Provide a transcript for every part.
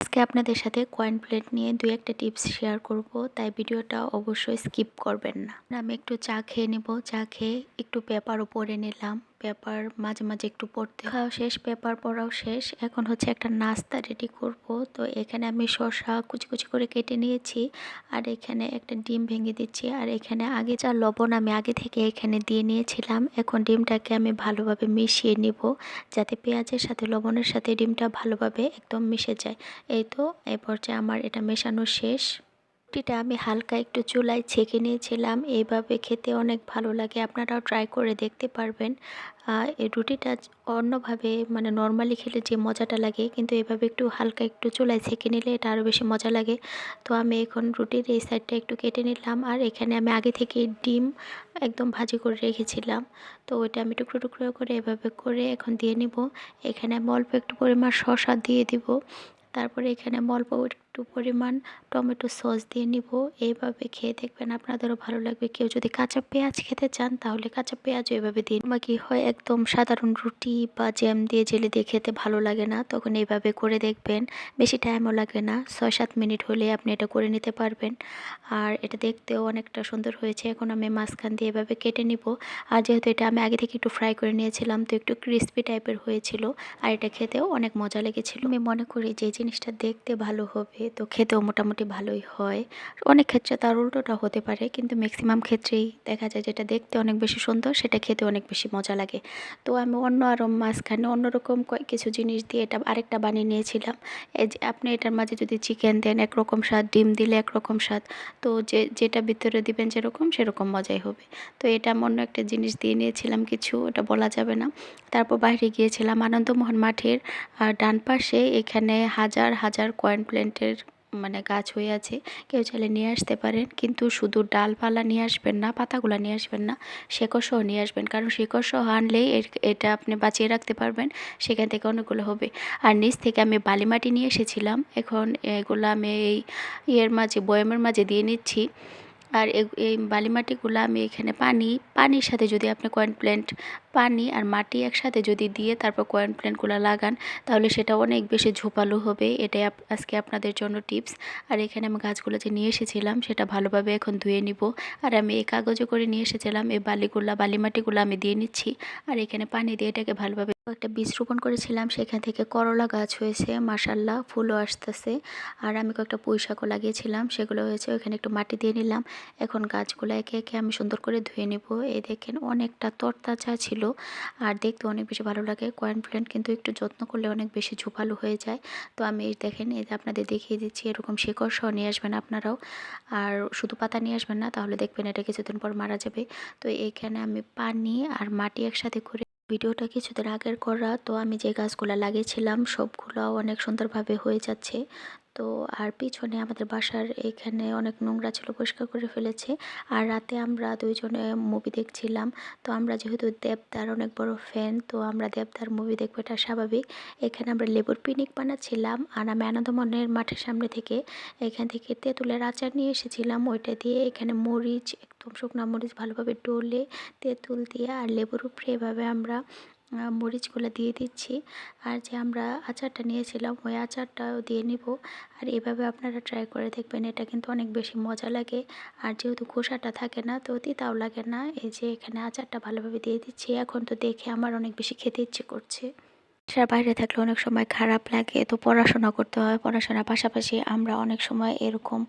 আজকে আপনাদের সাথে কয়েন প্লেট নিয়ে দুই একটা টিপস শেয়ার করব, তাই ভিডিওটা অবশ্যই স্কিপ করবেন না। আমি একটু চা খেয়ে নেব, চা খেয়ে একটু পেপার পরে নিলাম। পেপার মাঝে মাঝে একটু পড়তে খাওয়া শেষ, পেপার পড়াও শেষ। এখন হচ্ছে একটা নাস্তা রেডি করব। তো এখানে আমি শসা কুচি কুচি করে কেটে নিয়েছি আর এখানে একটা ডিম ভেঙে দিচ্ছি। আর এখানে আগে যা লবণ আমি আগে থেকে এখানে দিয়ে নিয়েছিলাম, এখন ডিমটাকে আমি ভালোভাবে মিশিয়ে নিব যাতে পেঁয়াজের সাথে লবণের সাথে ডিমটা ভালোভাবে একদম মিশে যায়। এই তো এই পর্যায়ে আমার এটা মেশানো শেষ। রুটিটা আমি হালকা একটু চুলায় ছেঁকে নিয়েছিলাম। এইভাবে খেতে অনেক ভালো লাগে। আপনারাও ট্রাই করে দেখতে পারবেন। এই রুটিটা অন্যভাবে মানে নর্মালি খেলে যে মজাটা লাগে, কিন্তু এভাবে একটু হালকা একটু চুলায় ছেঁকে নিলে এটা আরও বেশি মজা লাগে। তো আমি এখন রুটির এই সাইডটা একটু কেটে নিলাম। আর এখানে আমি আগে থেকে ডিম একদম ভাজি করে রেখেছিলাম। তো ওইটা আমি টুকরো টুকরো করে এভাবে করে এখন দিয়ে নিব। এখানে আমি অল্প একটু পরিমাণ শসা দিয়ে দিব। তারপরে এখানে অল্প একটু পরিমাণ টমেটো সস দিয়ে নিব। এইভাবে খেয়ে দেখবেন আপনাদেরও ভালো লাগবে। কেউ যদি কাঁচা পেঁয়াজ খেতে চান, তাহলে কাঁচা পেঁয়াজও এভাবে দিন বা কি হয় একদম সাধারণ রুটি বা জ্যাম দিয়ে জেলে দিয়ে খেতে ভালো লাগে না, তখন এইভাবে করে দেখবেন। বেশি টাইমও লাগে না ছয় সাত মিনিট হলে আপনি এটা করে নিতে পারবেন। আর এটা দেখতেও অনেকটা সুন্দর হয়েছে। এখন আমি মাঝখান দিয়ে এভাবে কেটে নিব। আর যেহেতু এটা আমি আগে থেকে একটু ফ্রাই করে নিয়েছিলাম, তো একটু ক্রিস্পি টাইপের হয়েছিল। আর এটা খেতেও অনেক মজা লেগেছিল। আমি মনে করি যে জিনিসটা দেখতে ভালো হবে। তো খেতেও মোটামুটি ভালোই হয়। অনেক ক্ষেত্রে তার উল্টোটা হতে পারে, কিন্তু ম্যাক্সিমাম ক্ষেত্রেই দেখা যায় যেটা দেখতে অনেক বেশি সুন্দর, সেটা খেতে অনেক বেশি মজা লাগে। তো আমি অন্য আরও মাঝখানে অন্যরকম কিছু জিনিস দিয়ে এটা আরেকটা বানিয়ে নিয়েছিলাম। এই যে আপনি এটার মাঝে যদি চিকেন দেন, একরকম স্বাদ, ডিম দিলে একরকম স্বাদ, তো যে, যেটা ভিতরে দিবেন যেরকম, সেরকম মজাই হবে। তো এটা আমি অন্য একটা জিনিস দিয়ে নিয়েছিলাম কিছু এটা বলা যাবে না। তারপর বাইরে গিয়েছিলাম আনন্দমোহন মাঠের ডান পাশে এখানে হাজার হাজার কয়েন প্ল্যান্টের মানে গাছ হয়ে আছে, কেউ চাইলে নিয়ে আসতে পারেন। কিন্তু শুধু ডালপালা নিয়ে আসবেন না, পাতাগুলো নিয়ে আসবেন না শেকড়সহ নিয়ে আসবেন। কারণ শেকড়সহ আনলেই এটা আপনি বাঁচিয়ে রাখতে পারবেন, সেখান থেকে অনেকগুলো হবে। আর নিচ থেকে আমি বালি মাটি নিয়ে এসেছিলাম। এখন এগুলো আমি এই ইয়ের মাঝে, বয়ামের মাঝে দিয়ে নিচ্ছি। আর এই বালি মাটিগুলো আমি এখানে পানি, পানির সাথে যদি আপনি কয়েন প্ল্যান্ট পানি আর মাটি একসাথে যদি দিয়ে তারপর কয়েন প্ল্যান্টগুলো লাগান, তাহলে সেটা অনেক বেশি ঝোপালো হবে। এটাই আজকে আপনাদের জন্য টিপস। আর এখানে আমি গাছগুলো যে নিয়ে এসেছিলাম, সেটা ভালোভাবে এখন ধুয়ে নিব। আর আমি এই কাগজে করে নিয়ে এসেছিলাম, এই বালিগুলা বালি মাটিগুলো আমি দিয়ে নিচ্ছি। আর এখানে পানি দিয়ে এটাকে ভালোভাবে একটা বীজ রোপণ করেছিলাম, সেখান থেকে করলা গাছ হয়েছে মাসাল্লাহ ফুলও আসতেছে। আর আমি কয়েকটা পুঁই শাকও লাগিয়েছিলাম, সেগুলো হয়েছে, ওখানে একটু মাটি দিয়ে নিলাম। এখন গাছগুলো একে একে আমি সুন্দর করে ধুয়ে নেব। এই দেখেন, অনেকটা তরতাজা ছিল আর দেখতে অনেক বেশি ভালো লাগে। কয়েন প্ল্যান্ট কিন্তু একটু যত্ন করলে অনেক বেশি ঝোপালো হয়ে যায়। তো আমি দেখেন যে আপনাদের দেখিয়ে দিচ্ছি, এরকম শিকড় সহ নিয়ে আসবেন আপনারাও। আর শুধু পাতা নিয়ে আসবেন না, তাহলে দেখবেন এটা কিছুদিন পর মারা যাবে। তো এইখানে আমি পানি আর মাটি একসাথে করে ভিডিওটা কিছুদিন আগের করা। তো আমি যে গাছগুলো লাগিয়েছিলাম সবগুলো অনেক সুন্দরভাবে হয়ে যাচ্ছে। তো আর পিছনে আমাদের বাসার এখানে অনেক নোংরা ছিল, পরিষ্কার করে ফেলেছে। আর রাতে আমরা দুইজনে মুভি দেখছিলাম। তো আমরা যেহেতু দেবদার অনেক বড় ফ্যান তো আমরা দেবদার মুভি দেখব, এটা স্বাভাবিক। এখানে আমরা লেবুর পিনিক বানাচ্ছিলাম আর আমি আনন্দমনের মাঠের সামনে থেকে এখান থেকে তেঁতুলের আচার নিয়ে এসেছিলাম। ওইটা দিয়ে এখানে মরিচ, একদম শুকনো মরিচ ভালোভাবে ডলে তেঁতুল দিয়ে আর লেবুর উপরে এভাবে আমরা মরিচগুলো দিয়ে দিচ্ছি। আর যে আমরা আচারটা নিয়েছিলাম, ওই আচারটাও দিয়ে নিব। আর এভাবে আপনারা ট্রাই করে দেখবেন, এটা কিন্তু অনেক বেশি মজা লাগে। আর যেহেতু খোসাটা থাকে না, তো তিতাও লাগে না। এই যে এখানে আচারটা ভালোভাবে দিয়ে দিচ্ছি। এখন তো দেখে আমার অনেক বেশি খেতে ইচ্ছে করছে। বাসার বাইরে থাকলে অনেক সময় খারাপ লাগে। তো পড়াশোনা করতে হয়। পড়াশোনার পাশাপাশি আমরা অনেক সময় এরকম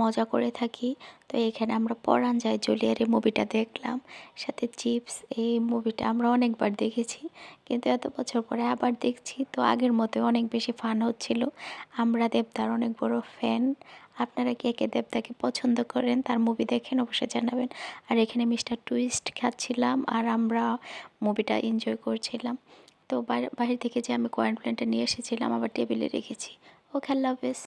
মজা করে থাকি। তো এখানে আমরা পড়ান যাই জুলিয়ারে মুভিটা দেখলাম। সাথে চিপস, এই মুভিটা আমরা অনেকবার দেখেছি। কিন্তু এত বছর পরে আবার দেখছি। তো আগের মতো অনেক বেশি ফান হচ্ছিল। আমরা দেবদার অনেক বড় ফ্যান আপনারা কে কে দেবদাকে পছন্দ করেন তার মুভি দেখেন, অবশ্যই জানাবেন। আর এখানে মিস্টার টুইস্ট খাচ্ছিলাম। আর আমরা মুভিটা এনজয় করছিলাম। তো বাইরে থেকে যে আমি কয়েন প্ল্যান্টটা নিয়ে এসেছিলাম, আবার টেবিলে রেখেছি। ও খেলা হাফেজ।